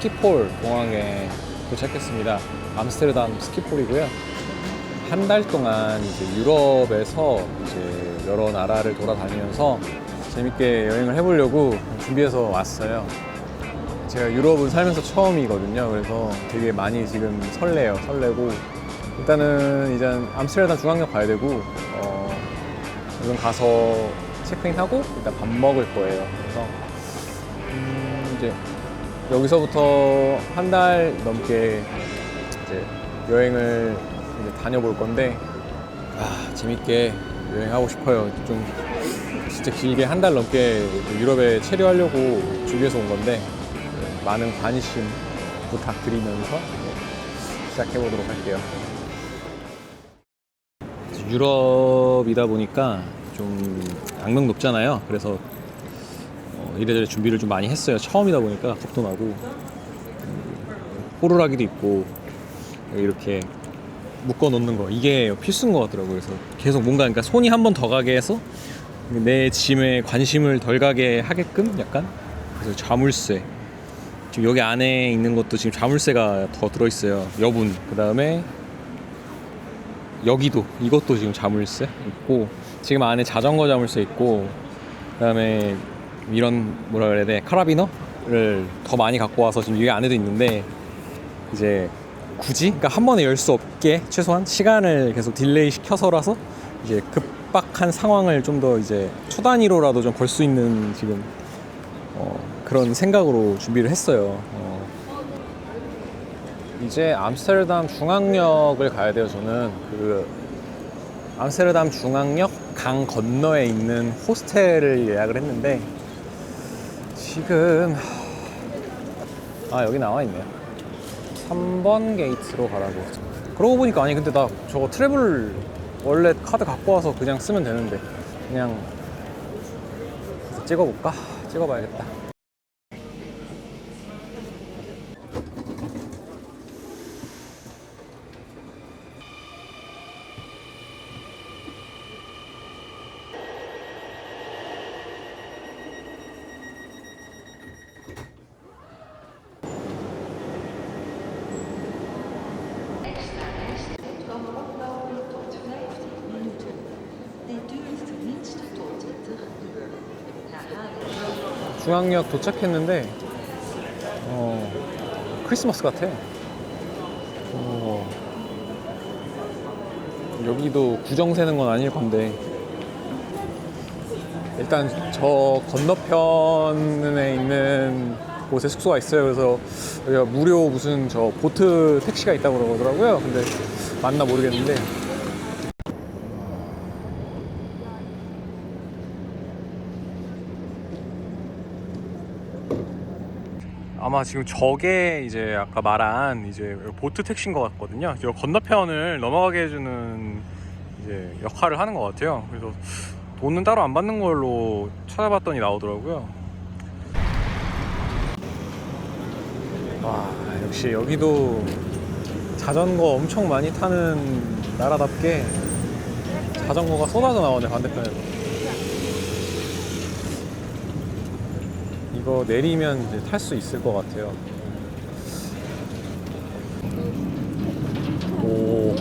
스키폴 공항에 도착했습니다. 암스테르담 스키폴이고요. 한 달 동안 이제 유럽에서 이제 여러 나라를 돌아다니면서 재밌게 여행을 해보려고 준비해서 왔어요. 제가 유럽은 살면서 처음이거든요. 그래서 되게 많이 지금 설레요. 설레고 일단은 이제 암스테르담 중앙역 가야 되고 어, 얼른 가서 체크인하고 일단 밥 먹을 거예요. 그래서 음, 이제 여기서부터 한 달 넘게 이제 여행을 이제 다녀볼 건데 아 재밌게 여행하고 싶어요. 좀 진짜 길게 한 달 넘게 유럽에 체류하려고 준비해서 온 건데 네, 많은 관심 부탁드리면서 네, 시작해 보도록 할게요. 유럽이다 보니까 좀 악명 높잖아요. 그래서 어, 이래저래 준비를 좀 많이 했어요. 처음이다 보니까 겁도 나고 음, 호루라기도 있고 이렇게 묶어 놓는 거 이게 필수인 것 같더라고요. 그래서 계속 뭔가 그러니까 손이 한 번 더 가게 해서 내 짐에 관심을 덜 가게 하게끔 약간 그래서 자물쇠 지금 여기 안에 있는 것도 지금 자물쇠가 더 들어 있어요. 여분 그 다음에 여기도 이것도 지금 자물쇠 있고 지금 안에 자전거 자물쇠 있고 그다음에 이런 뭐라 그래야 돼 카라비너를 더 많이 갖고 와서 지금 여기 안에도 있는데 이제 굳이 그러니까 한 번에 열 수 없게 최소한 시간을 계속 딜레이 시켜서라서 이제 급박한 상황을 좀 더 이제 초 단위로라도 좀 걸 수 있는 지금 어, 그런 생각으로 준비를 했어요. 어. 이제 암스테르담 중앙역을 가야 돼요. 저는 그 암스테르담 중앙역 강 건너에 있는 호스텔을 예약을 했는데 지금 아 여기 나와 있네요. 3번 게이트로 가라고. 그러고 보니까 아니 근데 나 저거 트래블 원래 카드 갖고 와서 그냥 쓰면 되는데 그냥 찍어볼까? 찍어봐야겠다. 중앙역 도착했는데 어, 크리스마스 같아. 어, 여기도 구정 세는 건 아닐 건데 일단 저 건너편에 있는 곳에 숙소가 있어요. 그래서 여기가 무료 무슨 저 보트 택시가 있다고 그러더라고요. 근데 맞나 모르겠는데 아마 지금 저게 이제 아까 말한 이제 보트 택시인 것 같거든요. 저 건너편을 넘어가게 해주는 이제 역할을 하는 것 같아요. 그래서 돈은 따로 안 받는 걸로 찾아봤더니 나오더라고요. 와 역시 여기도 자전거 엄청 많이 타는 나라답게 자전거가 쏟아져 나오네 반대편에서. 이거 내리면 이제 탈 수 있을 것 같아요. 오.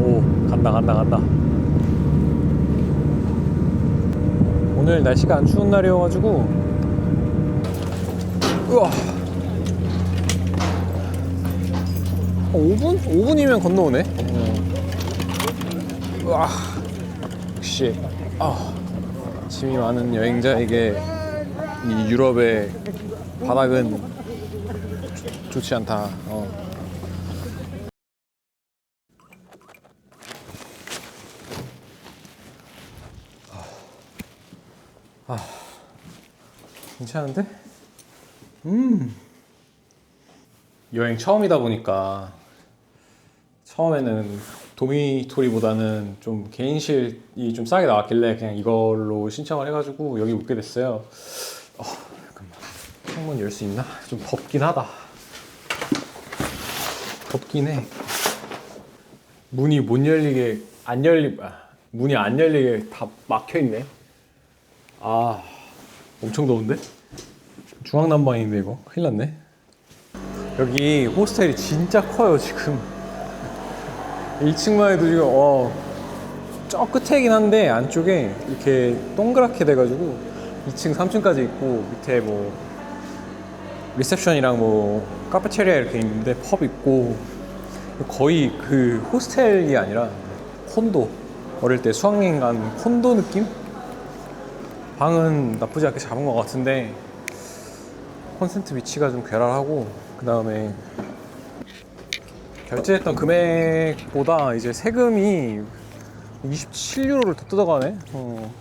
오, 간다, 간다, 간다. 오늘 날씨가 안 추운 날이어가지고 우와. 5분? 5분이면 건너오네. 우와. 역시 아, 짐이 많은 여행자에게 이 유럽의 바닥은 좋- 좋지 않다. 어. 아, 괜찮은데? 여행 처음이다 보니까 처음에는 도미토리보다는 좀 개인실이 좀 싸게 나왔길래 그냥 이걸로 신청을 해가지고 여기 묵게 됐어요. 어, 잠깐만. 창문 열 수 있나? 좀 덥긴 하다. 덥긴 해. 문이 못 열리게 안 열리 아, 문이 안 열리게 다 막혀 있네. 아 엄청 더운데? 중앙난방인데 이거 큰일 났네. 여기 호스텔이 진짜 커요 지금. 1층만 해도 지금 어, 저 끝에긴 한데 안쪽에 이렇게 동그랗게 돼가지고 2층, 3층까지 있고 밑에 뭐 리셉션이랑 뭐 카페테리아 이렇게 있는데 펍 있고 거의 그 호스텔이 아니라 콘도 어릴 때 수학여행 간 콘도 느낌? 방은 나쁘지 않게 잡은 것 같은데 콘센트 위치가 좀 괴랄하고 그 다음에 결제했던 금액보다 이제 세금이 27유로를 더 뜯어가네. 어.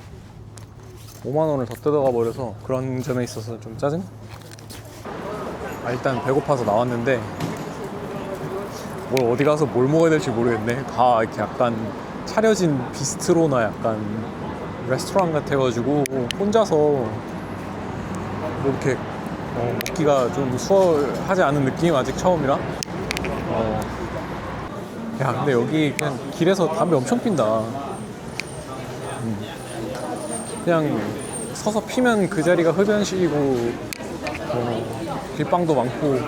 5만 원을 더 뜯어가 버려서 그런 점에 있어서 좀 짜증. 아, 일단 배고파서 나왔는데 뭘 어디 가서 뭘 먹어야 될지 모르겠네. 다 이렇게 약간 차려진 비스트로나 약간 레스토랑 같아가지고 혼자서 뭐 이렇게 어, 먹기가 좀 수월하지 않은 느낌 아직 처음이라. 어. 야 근데 여기 그냥 길에서 담배 엄청 핀다. 음. 그냥 서서 피면 그 자리가 흡연실이고 어, 길빵도 많고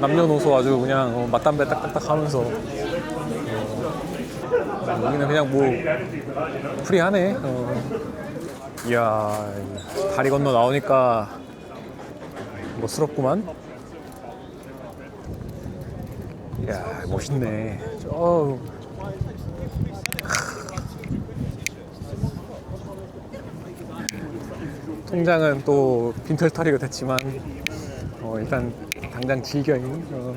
남녀노소 아주 그냥 어, 맞담배 딱딱딱 하면서 어, 여기는 그냥 뭐 프리하네. 어. 이야 다리 건너 나오니까 멋스럽구만. 이야 멋있네. 저 통장은 또 빈털터리가 됐지만 어, 일단 당장 즐겨요. 어.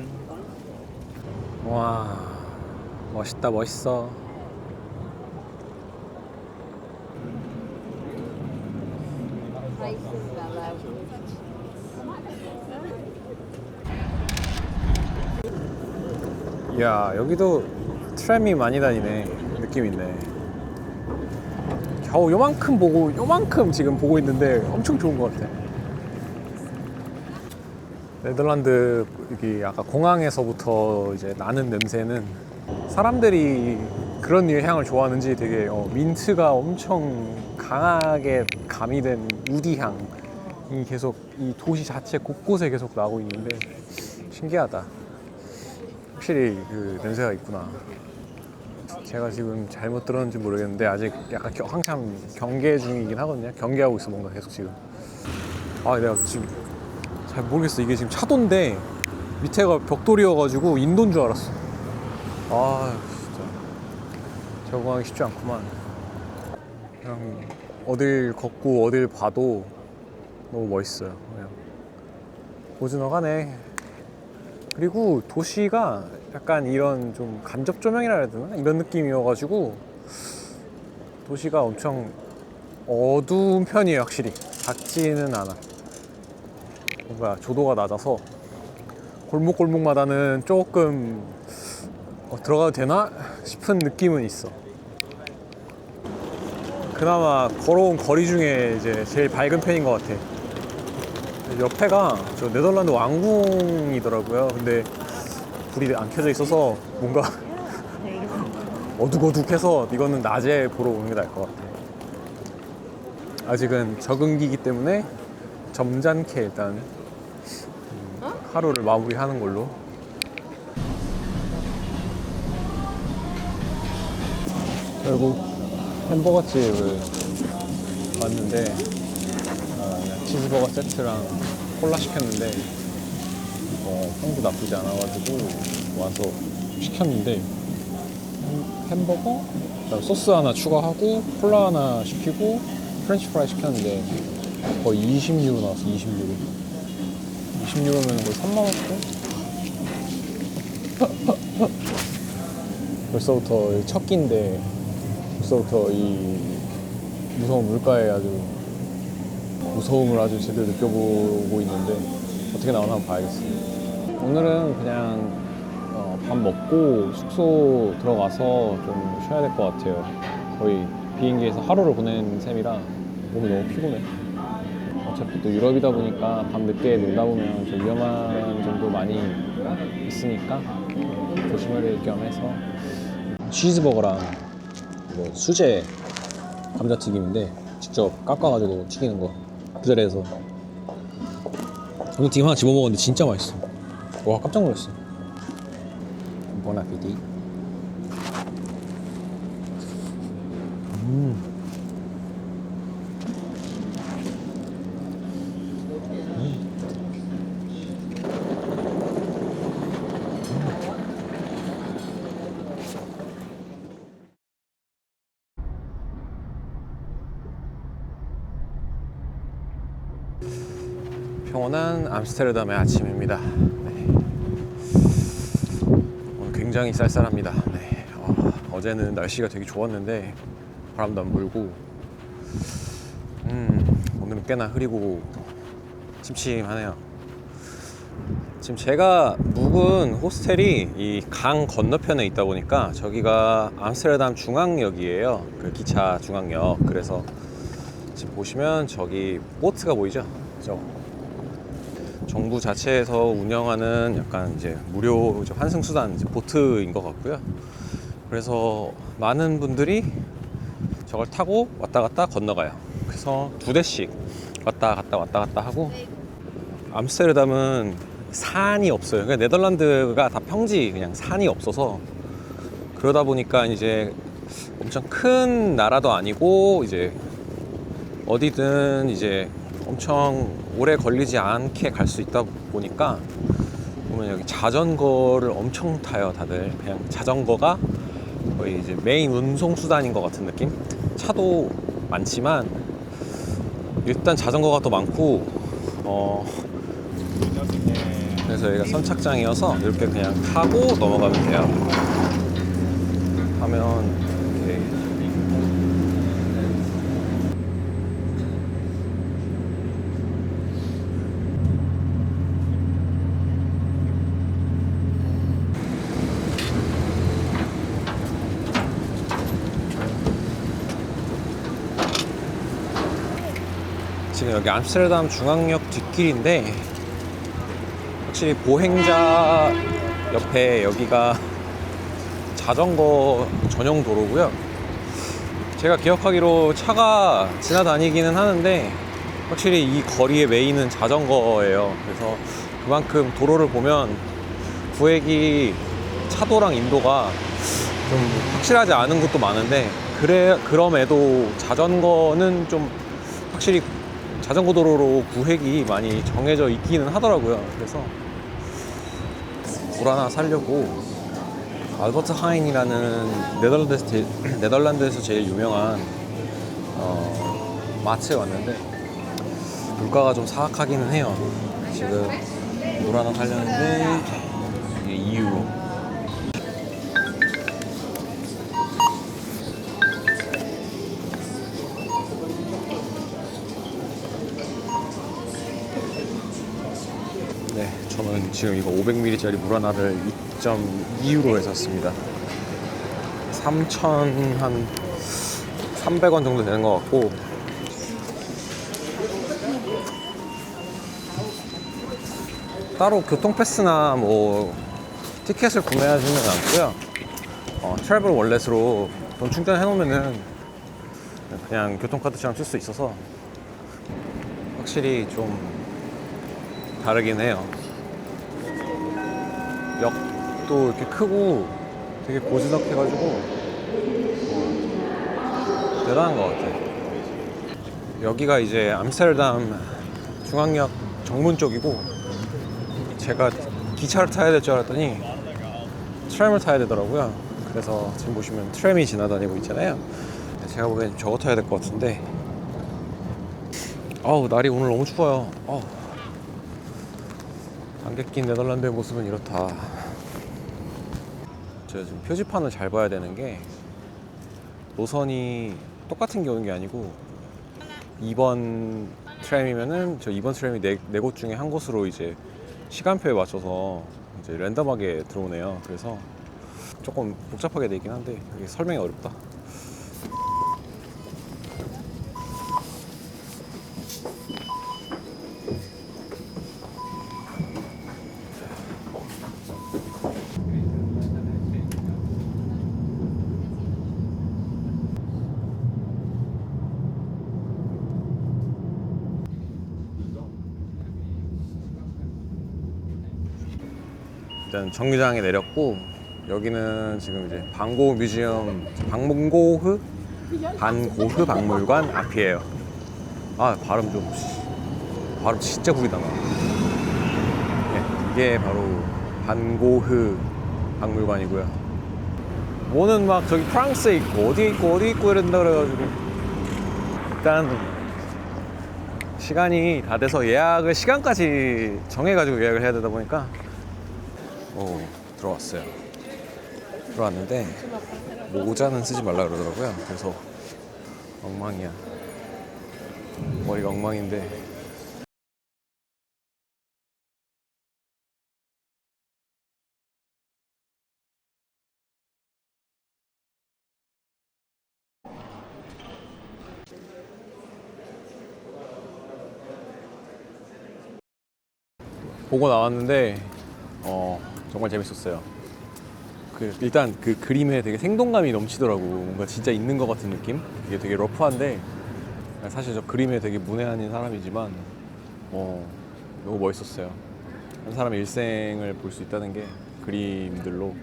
와 멋있다 멋있어. 야 여기도 트램이 많이 다니네. 느낌 있네. 겨우 요만큼 보고 요만큼 지금 보고 있는데 엄청 좋은 것 같아. 네덜란드 여기 아까 공항에서부터 이제 나는 냄새는 사람들이 그런 류의 향을 좋아하는지 되게 어, 민트가 엄청 강하게 가미된 우디 향이 계속 이 도시 자체 곳곳에 계속 나고 있는데 신기하다 확실히 그 냄새가 있구나. 제가 지금 잘못 들었는지 모르겠는데 아직 약간 겨- 한참 경계 중이긴 하거든요. 경계하고 있어 뭔가 계속 지금. 아 내가 지금 잘 모르겠어. 이게 지금 차도인데 밑에가 벽돌이어가지고 인도인 줄 알았어. 아 진짜 적응하기 쉽지 않구만. 그냥 어딜 걷고 어딜 봐도 너무 멋있어요. 그냥 고즈넉하네. 그리고 도시가 약간 이런 좀 간접 조명이라 해야 되나? 이런 느낌이어가지고 도시가 엄청 어두운 편이에요, 확실히. 밝지는 않아. 뭔가 조도가 낮아서 골목골목마다는 조금 어, 들어가도 되나 싶은 느낌은 있어. 그나마 걸어온 거리 중에 이제 제일 밝은 편인 것 같아. 옆에가 저 네덜란드 왕궁이더라고요. 근데 불이 안 켜져 있어서 뭔가 어둑어둑해서 이거는 낮에 보러 오는 게 나을 것 같아. 아직은 적응기이기 때문에 점잖게 일단 음, 하루를 마무리하는 걸로. 결국 햄버거 집을 왔는데 치즈버거 세트랑 콜라 시켰는데 어, 평도 나쁘지 않아가지고 와서 시켰는데 햄- 햄버거 소스 하나 추가하고 콜라 하나 시키고 프렌치 프라이 시켰는데 거의 20유로 나왔어 20유로 20유로면 거의 3만 원대? 벌써부터 첫 끼인데 벌써부터 이 무서운 물가에 아주 무서움을 아주 제대로 느껴보고 있는데 어떻게 나오나 한번 봐야겠어요. 오늘은 그냥 어, 밥 먹고 숙소 들어가서 좀 쉬어야 될 것 같아요. 거의 비행기에서 하루를 보낸 셈이라 몸이 너무 피곤해. 어차피 또 유럽이다 보니까 밤 늦게 놀다 보면 좀 위험한 점도 많이 있으니까 조심해야 될겸 해서 치즈버거랑 뭐 수제 감자튀김인데 직접 깎아가지고 튀기는 거 그 자리에서. 감자튀김 하나 집어 먹었는데 진짜 맛있어. 와 깜짝 놀랐어. 보나피디 음. 평온한 암스테르담의 아침입니다. 네. 오늘 굉장히 쌀쌀합니다. 네. 어, 제는 날씨가 되게 좋았는데 바람도 안 불고 음, 오늘은 꽤나 흐리고 침침하네요. 지금 제가 묵은 호스텔이 이 강 건너편에 있다 보니까 저기가 암스테르담 중앙역이에요. 그 기차 중앙역. 그래서 지금 보시면 저기 보트가 보이죠? 저 정부 자체에서 운영하는 약간 이제 무료 이제 환승 수단 이제 보트인 것 같고요. 그래서 많은 분들이 저걸 타고 왔다 갔다 건너가요. 그래서 두 대씩 왔다 갔다 왔다 갔다 하고 암스테르담은 산이 없어요. 그러니까 네덜란드가 다 평지 그냥 산이 없어서 그러다 보니까 이제 엄청 큰 나라도 아니고 이제 어디든 이제 엄청 오래 걸리지 않게 갈 수 있다 보니까 보면 여기 자전거를 엄청 타요 다들. 그냥 자전거가 거의 이제 메인 운송 수단인 것 같은 느낌? 차도 많지만 일단 자전거가 더 많고 어 그래서 여기가 선착장이어서 이렇게 그냥 타고 넘어가면 돼요. 하면 이렇게 지금 여기 암스테르담 중앙역 뒷길인데 확실히 보행자 옆에 여기가 자전거 전용 도로고요. 제가 기억하기로 차가 지나다니기는 하는데 확실히 이 거리의 메인은 자전거예요. 그래서 그만큼 도로를 보면 구획이 차도랑 인도가 좀 확실하지 않은 곳도 많은데 그래 그럼에도 자전거는 좀 확실히 자전거 도로로 구획이 많이 정해져 있기는 하더라고요. 그래서 물 하나 사려고 알버트 하인이라는 네덜란드에서, 제- 네덜란드에서 제일 유명한 어, 마트에 왔는데 물가가 좀 사악하기는 해요. 지금 물 하나 사려는데 이게 2유로. 지금 이거 500ml짜리 물 하나를 2.2유로에 샀습니다. 3천 한 300원 정도 되는 것 같고 따로 교통 패스나 뭐 티켓을 구매하지는 않고요. 어, 트래블 월렛으로 돈 충전해 놓으면은 그냥 교통카드처럼 쓸 수 있어서 확실히 좀 다르긴 해요. 역도 이렇게 크고 되게 고즈넉해가지고 어, 대단한 것 같아요. 여기가 이제 암스테르담 중앙역 정문 쪽이고 제가 기차를 타야 될 줄 알았더니 트램을 타야 되더라고요. 그래서 지금 보시면 트램이 지나다니고 있잖아요. 제가 보기엔 저거 타야 될 것 같은데 아우 날이 오늘 너무 추워요. 아우. 안개 낀 네덜란드의 모습은 이렇다. 제가 지금 표지판을 잘 봐야 되는 게 노선이 똑같은 게 오는 게 아니고 2번 트램이면은 저 2번 트램이 네, 네곳 중에 한 곳으로 이제 시간표에 맞춰서 이제 랜덤하게 들어오네요. 그래서 조금 복잡하게 돼 있긴 한데 이게 설명이 어렵다. 일단 정류장에 내렸고 여기는 지금 이제 방고 뮤지엄 방고흐 반고흐 박물관 앞이에요. 아 발음 좀 씨, 발음 진짜 구리다 나. 네, 이게 바로 반고흐 박물관이고요. 뭐는 막 저기 프랑스에 있고 어디에 있고 어디에 있고 이런다 그래가지고 일단 시간이 다 돼서 예약을 시간까지 정해가지고 예약을 해야 되다 보니까 오 들어왔어요. 들어왔는데 모자는 쓰지 말라 그러더라고요. 그래서 엉망이야. 머리가 엉망인데. 보고 나왔는데 어 정말 재밌었어요. 그 일단 그 그림에 되게 생동감이 넘치더라고. 뭔가 진짜 있는 것 같은 느낌. 이게 되게 러프한데 사실 저 그림에 되게 문외한인 사람이지만 어 너무 멋있었어요. 한 사람의 일생을 볼 수 있다는 게 그림들로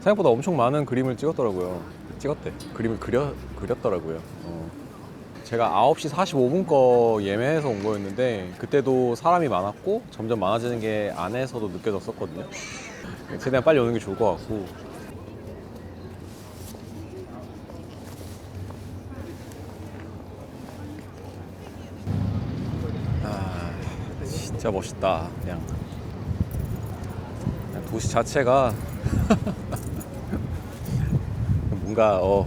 생각보다 엄청 많은 그림을 찍었더라고요. 찍었대. 그림을 그려 그렸더라고요. 어. 제가 9시 45분 거 예매해서 온 거였는데 그때도 사람이 많았고 점점 많아지는 게 안에서도 느껴졌었거든요. 최대한 빨리 오는 게 좋을 것 같고. 아, 진짜 멋있다. 그냥, 그냥 도시 자체가 뭔가 어.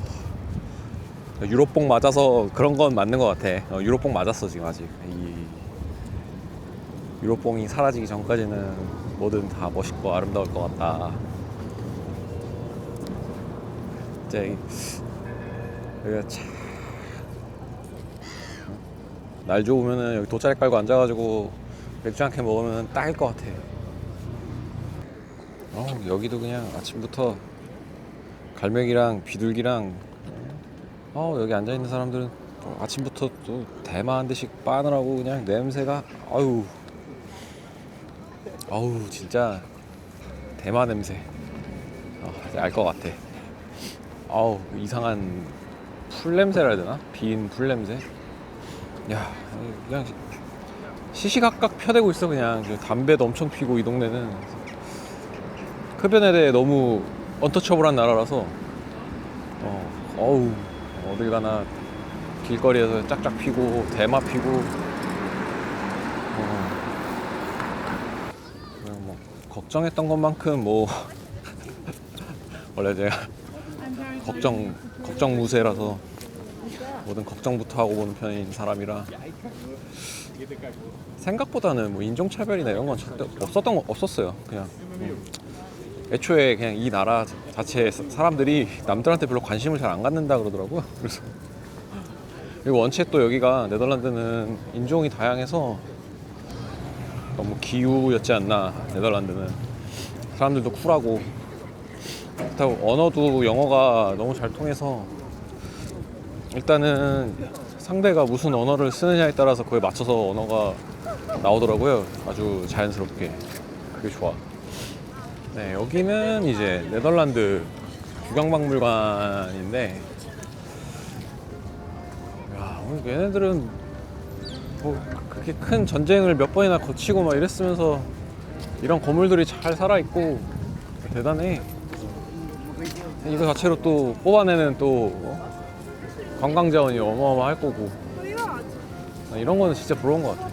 유럽봉 맞아서 그런 건 맞는 것 같아. 어, 유럽봉 맞았어 지금 아직. 이 유럽봉이 사라지기 전까지는 뭐든 다 멋있고 아름다울 것 같다. 이제 여기가 참. 날 좋으면은 여기 돗자리 깔고 앉아가지고 맥주 한 캔 먹으면 딱일 것 같아. 어, 여기도 그냥 아침부터 갈매기랑 비둘기랑 어, 여기 앉아 있는 사람들은 또 아침부터 또 대마 한 대씩 빠느라고 그냥 냄새가 아유 아우 진짜 대마 냄새. 알것 같아. 아우 이상한 풀 냄새라 해야 되나? 빈 풀 냄새? 야 그냥 시시각각 펴대고 있어 그냥. 그 담배도 엄청 피고 이 동네는. 흡연에 대해 너무 언터처블한 나라라서. 어 어우 어딜 가나 길거리에서 짝짝 피고 대마 피고 어, 그냥 뭐 걱정했던 것만큼 뭐 원래 제가 걱정 걱정 무새라서 뭐든 걱정부터 하고 보는 편인 사람이라 생각보다는 뭐 인종차별이나 이런 건 절대 없었던 거 없었어요 그냥 음. 애초에 그냥 이 나라 자체 사람들이 남들한테 별로 관심을 잘 안 갖는다 그러더라고요. 그래서 그리고 원체 또 여기가 네덜란드는 인종이 다양해서 너무 기우였지 않나 네덜란드는 사람들도 쿨하고 그렇다고 언어도 영어가 너무 잘 통해서 일단은 상대가 무슨 언어를 쓰느냐에 따라서 그에 맞춰서 언어가 나오더라고요. 아주 자연스럽게 그게 좋아. 네, 여기는 이제 네덜란드 국영박물관인데, 야, 뭐 얘네들은 뭐 그렇게 큰 전쟁을 몇 번이나 거치고 막 이랬으면서 이런 건물들이 잘 살아 있고 대단해. 이거 자체로 또 뽑아내는 또 어? 관광 자원이 어마어마할 거고 이런 거는 진짜 부러운 것 같아.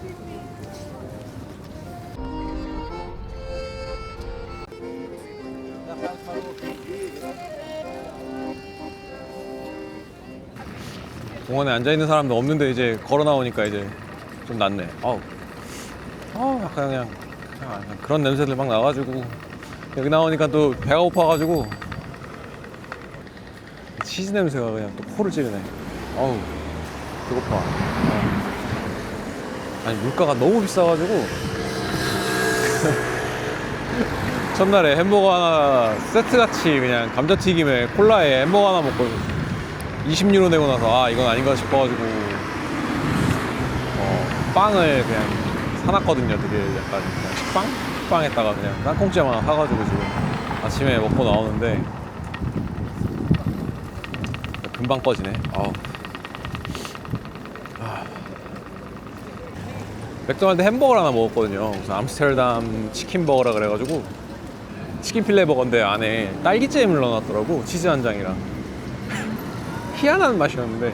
공원에 앉아 있는 사람도 없는데 이제 걸어 나오니까 이제 좀 낫네. 아우, 아 약간 그냥, 그냥 그런 냄새들 막 나가지고 여기 나오니까 또 배가 고파가지고 치즈 냄새가 그냥 또 코를 찌르네. 아우, 배고파. 아. 아니 물가가 너무 비싸가지고 첫날에 햄버거 하나 세트같이 그냥 감자튀김에 콜라에 햄버거 하나 먹고 20유로 내고 나서 아 이건 아닌가 싶어가지고 어, 빵을 그냥 사놨거든요 되게 약간 그냥 식빵? 식빵에다가 그냥 하나 사가지고 지금 아침에 먹고 나오는데 금방 꺼지네. 아우. 아. 맥도날드 햄버거를 하나 먹었거든요. 그래서 암스테르담 치킨 버거라 그래가지고 치킨 필레 버거인데 안에 딸기잼을 넣어놨더라고 치즈 한 장이랑 희한한 맛이었는데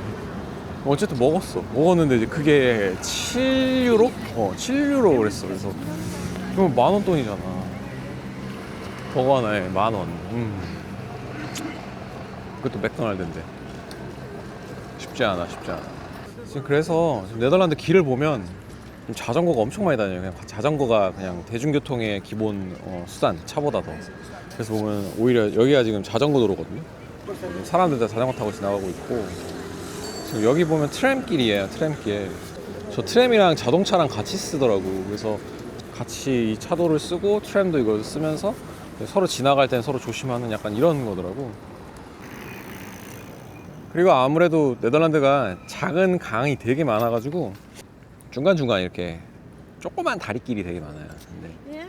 어쨌든 먹었어. 먹었는데 이제 그게 7유로? 어, 7유로 그랬어. 그래서 그럼 만 원 돈이잖아. 버거 하나에 만 원. 음. 그것도 맥도날드인데. 쉽지 않아, 쉽지 않아. 지금 그래서 지금 네덜란드 길을 보면 좀 자전거가 엄청 많이 다녀요. 그냥 자전거가 그냥 대중교통의 기본 어, 수단, 차보다 더. 그래서 보면 오히려 여기가 지금 자전거 도로거든요. 사람들 다 자전거 타고 지나가고 있고 여기 보면 트램길이에요. 트램길. 저 트램이랑 자동차랑 같이 쓰더라고. 그래서 같이 이 차도를 쓰고 트램도 이걸 쓰면서 서로 지나갈 땐 서로 조심하는 약간 이런 거더라고. 그리고 아무래도 네덜란드가 작은 강이 되게 많아가지고 중간중간 이렇게 조그만 다리길이 되게 많아요. 근데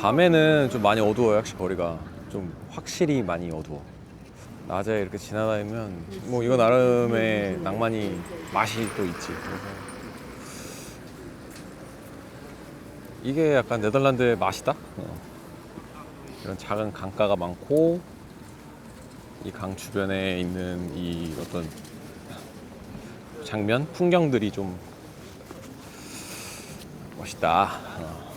밤에는 좀 많이 어두워요. 확실히 거리가 좀 확실히 많이 어두워. 낮에 이렇게 지나다니면 뭐 이거 나름의 낭만이 맛이 또 있지. 그래서 이게 약간 네덜란드의 맛이다. 어. 이런 작은 강가가 많고 이 강 주변에 있는 이 어떤 장면, 풍경들이 좀 멋있다. 어.